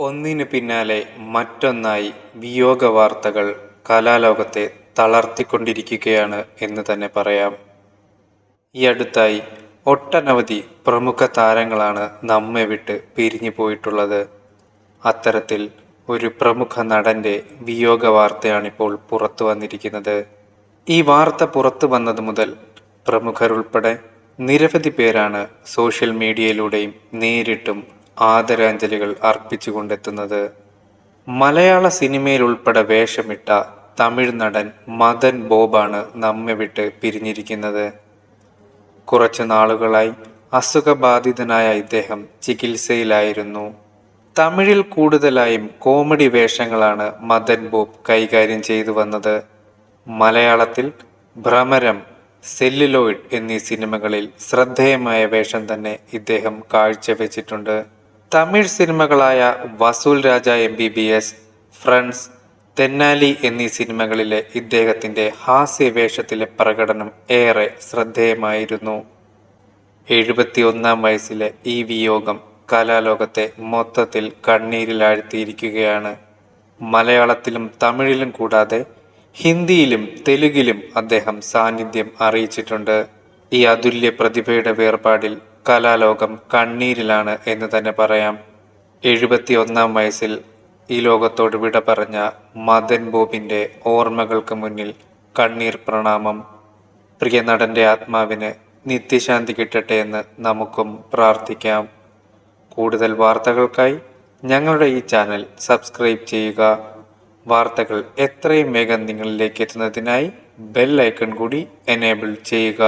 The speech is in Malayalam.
ഒന്നിനു പിന്നാലെ മറ്റൊന്നായി വിയോഗ വാർത്തകൾ കലാലോകത്തെ തളർത്തിക്കൊണ്ടിരിക്കുകയാണ് എന്ന് തന്നെ പറയാം. ഈ അടുത്തായി ഒട്ടനവധി പ്രമുഖ താരങ്ങളാണ് നമ്മെ വിട്ട് പിരിഞ്ഞു പോയിട്ടുള്ളത്. അത്തരത്തിൽ ഒരു പ്രമുഖ നടന്റെ വിയോഗ വാർത്തയാണിപ്പോൾ പുറത്തു വന്നിരിക്കുന്നത്. ഈ വാർത്ത പുറത്തു വന്നത് മുതൽ പ്രമുഖരുൾപ്പെടെ നിരവധി പേരാണ് സോഷ്യൽ മീഡിയയിലൂടെയും നേരിട്ടും ആദരാഞ്ജലികൾ അർപ്പിച്ചുകൊണ്ടെത്തുന്നത്. മലയാള സിനിമയിൽ ഉൾപ്പെടെ വേഷമിട്ട തമിഴ് നടൻ മദൻ ബോബാണ് നമ്മെ വിട്ട് പിരിഞ്ഞിരിക്കുന്നത്. കുറച്ചു നാളുകളായി അസുഖബാധിതനായ ഇദ്ദേഹം ചികിത്സയിലായിരുന്നു. തമിഴിൽ കൂടുതലായും കോമഡി വേഷങ്ങളാണ് മദൻ ബോബ് കൈകാര്യം ചെയ്തു വന്നത്. മലയാളത്തിൽ ഭ്രമരം സെല്ലുലോയിഡ് എന്നീ സിനിമകളിൽ ശ്രദ്ധേയമായ വേഷം തന്നെ ഇദ്ദേഹം കാഴ്ചവെച്ചിട്ടുണ്ട്. Tamil സിനിമകളായ Vasool Raja M B B S friends Thenali എന്നീ സിനിമകളിലെ ഇദ്ദേഹത്തിന്റെ ഹാസ്യവേഷത്തിലെ പ്രകടനം ഏറെ ശ്രദ്ധേയമായിരുന്നു. എഴുപത്തിയൊന്നാം വയസ്സിലെ ഈ വിയോഗം കലാലോകത്തെ മൊത്തത്തിൽ കണ്ണീരിലാഴ്ത്തിയിരിക്കുകയാണ്. മലയാളത്തിലും തമിഴിലും കൂടാതെ ഹിന്ദിയിലും തെലുങ്കിലും അദ്ദേഹം സാന്നിധ്യം അറിയിച്ചിട്ടുണ്ട്. ഈ അതുല്യ പ്രതിഭയുടെ വേർപാടിൽ കലാലോകം കണ്ണീരിലാണ് എന്ന് തന്നെ പറയാം. എഴുപത്തി ഒന്നാം വയസ്സിൽ ഈ ലോകത്തോട് വിട പറഞ്ഞ മദൻ ബോബിന്റെ ഓർമ്മകൾക്ക് മുന്നിൽ കണ്ണീർ പ്രണാമം. പ്രിയ നടന്റെ ആത്മാവിന് നിത്യശാന്തി കിട്ടട്ടെ എന്ന് നമുക്കും പ്രാർത്ഥിക്കാം. കൂടുതൽ വാർത്തകൾക്കായി ഞങ്ങളുടെ ഈ ചാനൽ സബ്സ്ക്രൈബ് ചെയ്യുക. വാർത്തകൾ എത്രയും വേഗം നിങ്ങളിലേക്ക് എത്തുന്നതിനായി ബെൽ ഐക്കൺ കൂടി എനേബിൾ ചെയ്യുക.